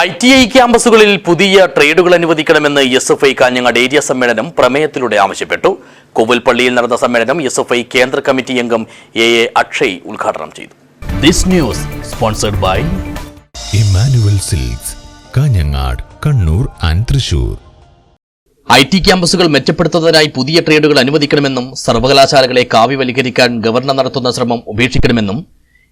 I T I ക്യാമ്പസുകളിൽ പുതിയ ട്രേഡുകൾ അനുവദിക്കണമെന്ന് S F I Kanhangad area സമ്മേളനം പ്രമേയത്തിലൂടെ ആവശ്യപ്പെട്ടു. കോവിൽപ്പള്ളിയിൽ നടന്ന സമ്മേളനം എസ് എഫ് ഐ കേന്ദ്ര കമ്മിറ്റി അംഗം എ എ അക്ഷയ് ഉദ്ഘാടനം ചെയ്തു. This news sponsored by Emmanuel silks Kanhangad Kannur and Thrissur. I T ക്യാമ്പസുകൾ മെച്ചപ്പെടുത്തുന്നതിനായി പുതിയ ട്രേഡുകൾ അനുവദിക്കണമെന്നും സർവകലാശാലകളെ കാവ്യവൽക്കരിക്കാൻ ഗവർണർ നടത്തുന്ന ശ്രമം ഉപേക്ഷിക്കണമെന്നും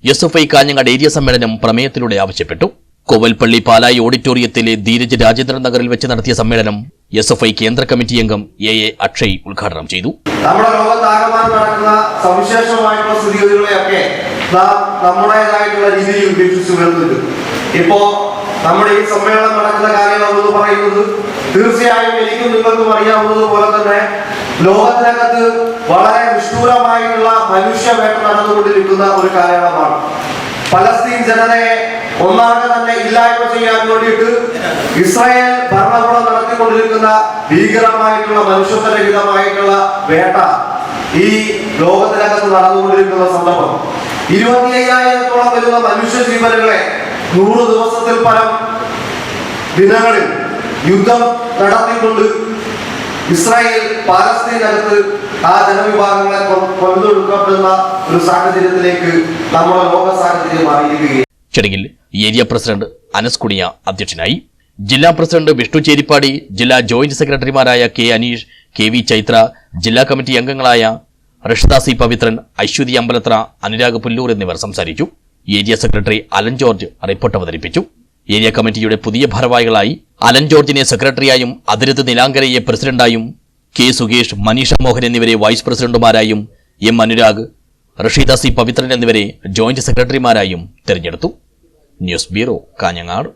S F I Kanhangad area സമ്മേളനം പ്രമേയത്തിലൂടെ ആവശ്യപ്പെട്ടു. കോവൽപ്പള്ളി പാലായി ഓഡിറ്റോറിയത്തിലെ ധീരജ് രാജേന്ദ്രൻ നഗറിൽ വെച്ച് നടത്തിയ സമ്മേളനം എസ് എഫ് ഐ കേന്ദ്ര കമ്മിറ്റി അംഗം എ എ അക്ഷയ് ഉദ്ഘാടനം ചെയ്തു. നമ്മുടെ ലോകത്താകമാനം നടക്കുന്ന സവിശേഷമായിട്ടുള്ള സ്ഥിതിഗതികളെയൊക്കെ നാം നമ്മുടേതായിട്ടുള്ള രീതിയിൽ വീക്ഷിച്ചു വരുന്നുണ്ട് ഇപ്പോ നമ്മുടെ ഈ സമ്മേളനം നടക്കുന്ന കാലയളവ് എന്ന് പറയുന്നത് തീർച്ചയായും എനിക്കും നിങ്ങൾക്കും അറിയാവുന്നത് പോലെ തന്നെ ലോകത്തിനകത്ത് വളരെ നിഷ്ഠൂരമായിട്ടുള്ള മനുഷ്യവേട്ട നടന്നുകൊണ്ടിരിക്കുന്ന ഒരു കാലയളവാണ്. പലസ്തീൻ ജനതയെ ഒന്നാകെ തന്നെ ഇല്ലായ്മ ചെയ്യാൻ വേണ്ടിയിട്ട് ഇസ്രായേൽ ഭരണകൂടം നടത്തിക്കൊണ്ടിരിക്കുന്ന ഭീകരമായിട്ടുള്ള മനുഷ്യത്വരഹിതമായിട്ടുള്ള വേട്ട ഈ ലോകത്തിനകത്ത് നടന്നുകൊണ്ടിരിക്കുന്ന സന്ദർഭം ഇരുപത്തി അയ്യായിരത്തോളം വരുന്ന മനുഷ്യ ജീവനുകളെ നൂറ് ദിവസത്തിൽ പരം ദിനങ്ങളിൽ യുദ്ധം നടത്തിക്കൊണ്ട് ഇസ്രായേൽ പാലസ്തീനകത്ത് ആ ജനവിഭാഗങ്ങളെ കൊന്നൊടുക്കപ്പെടുന്ന ഒരു സാഹചര്യത്തിലേക്ക് നമ്മുടെ ലോക സാഹചര്യം അറിയിക്കുകയും ചടങ്ങിൽ ഏരിയ പ്രസിഡന്റ് അനസ് കുണിയ അധ്യക്ഷനായി. ജില്ലാ പ്രസിഡന്റ് വിഷ്ണു ചേരിപ്പാടി ജില്ലാ ജോയിന്റ് സെക്രട്ടറിമാരായ K Aneesh K V Chaithra ജില്ലാ കമ്മിറ്റി അംഗങ്ങളായ റഷിദ സി പവിത്രൻ അശ്വതി അമ്പലത്ര അനുരാഗ് പുല്ലൂർ എന്നിവർ സംസാരിച്ചു. Area secretary Alan George report അവതരിപ്പിച്ചു. ഏരിയ കമ്മിറ്റിയുടെ പുതിയ ഭാരവാഹികളായി അലൻ ജോർജിനെ സെക്രട്ടറിയായും അതിരത്ത് നിലാങ്കരയെ പ്രസിഡന്റായും കെ സുകേഷ് മനീഷ മോഹൻ എന്നിവരെ വൈസ് പ്രസിഡന്റുമാരായും എം അനുരാഗ് റഷീദ സി പവിത്രൻ എന്നിവരെ ജോയിന്റ് സെക്രട്ടറിമാരായും തെരഞ്ഞെടുത്തു. News bureau Kanhangad